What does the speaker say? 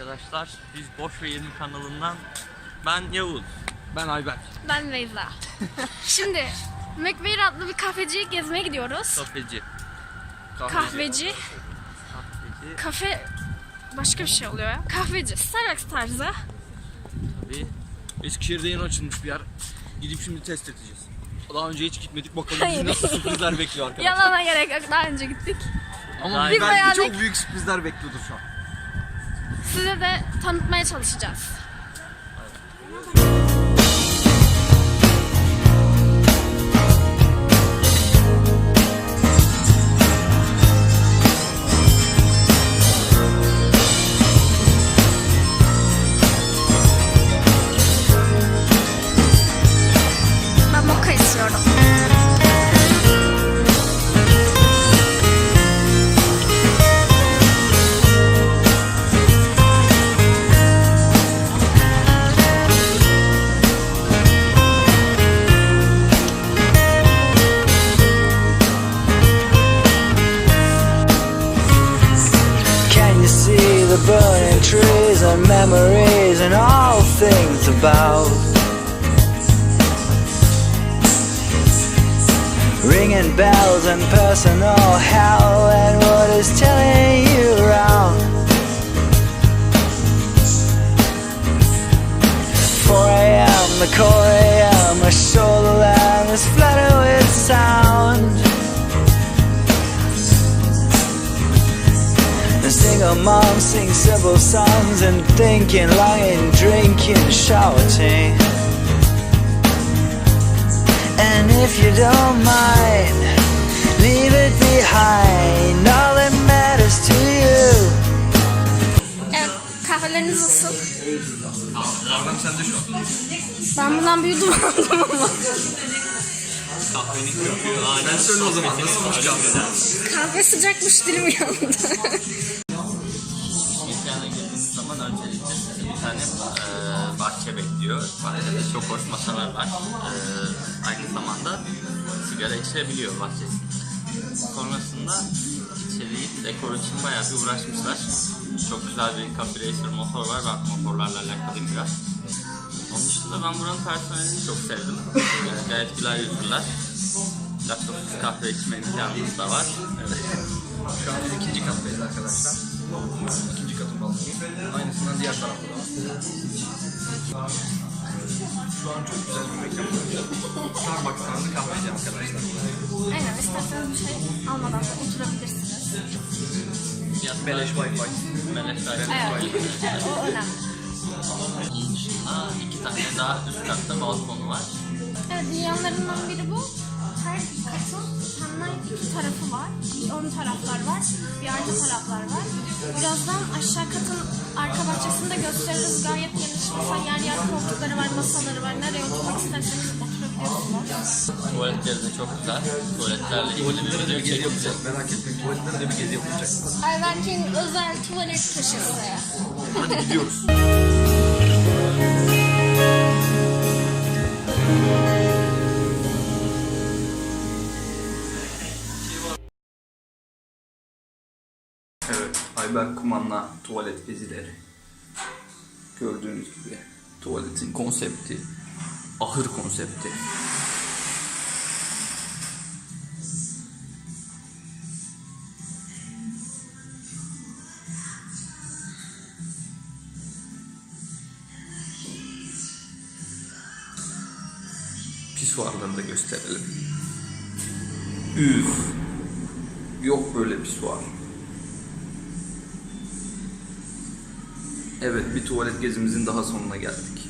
Arkadaşlar biz Boş ve Yeni kanalından ben Yavuz. Ben Ayberk. Ben Beyza. Şimdi McBeer adlı bir kafeciye gezmeye gidiyoruz. Kafeci. Kahveci. Kahveci. Kafe başka bir şey oluyor ya. Kahveci. Starbucks tarzı. Tabii. Eskişehir'de yeni açılmış bir yer. Gidip şimdi test edeceğiz. Daha önce hiç gitmedik bakalım Hayır. bizi nasıl sürprizler bekliyor arkadaşlar. Yalana gerek yok. Daha önce gittik. Ama Biz belki bayağı çok büyük sürprizler bekliyordur şu an. Size de tanıtmaya çalışacağız. About? Ringing bells and personal hell and what is telling you around? 4 a.m. the core a.m. Saw the land is flooded with sound. Single moms sing simple songs and thinking, longing, drinking, shouting. And if you don't mind, leave it behind. All that matters to you. Evet, kahveleriniz nasıl? Kahvem sende şu an. Ben bundan bir yudum aldım ama. Kahvenin köpüğü hala. Sen söyle o zaman nasılmış kahve? Kahve sıcakmış dilim yandı. Bir tane eee, bahçe bekliyor. Bahçede çok hoş masalar var. Eee, aynı zamanda sigara içilebiliyor bahçesinde. Sonrasında içeriği dekor için bayağı bir uğraşmışlar. Çok güzel bir Cafe motor var. Ben motorlarla alakalıyım biraz. Onun dışında ben buranın personelini çok sevdim. Eee, gayet güler yüzlüler. Laktosuz kahve içme imkanımız da var. Evet. Şu an ikinci kattayız arkadaşlar. İkinci katın balkonu. Aynısından diğer tarafta da var. Şu an çok güzel bir mekan. Starbucks tarzı kahveci arkadaşlar. Aynen isterseniz bir şey almadan da oturabilirsiniz. Fiyatlar- Beleş Wi-Fi. Beleş Wi-Fi. Evet, o önemli. Aa, iki tane daha üst katta balkonu var. Evet, yanlarından biri bu. Her katın hemen iki tarafı var. Bir ön taraflar var, bir arka taraflar var. Birazdan aşağı katın arka bahçesinde gösteririz. Gayet geniş. Mesela yer yer koltukları var, masaları var. Nereye oturmak isterseniz oturabiliyorsunuz. Tuvaletleri de çok güzel. Tuvaletlerle ilgili bir Tuvaletlere de bir gezi yapacağız. Merak etmeyin. Tuvaletlere de bir gezi yapılacak. Ayberk'in özel tuvalet köşesi. Hadi gidiyoruz. Evet, Ayber Kuman'la tuvalet gezileri. Gördüğünüz gibi tuvaletin konsepti, ahır konsepti. Pisuarları da gösterelim. Üf. Yok böyle pisuar. Evet bir tuvalet gezimizin daha sonuna geldik.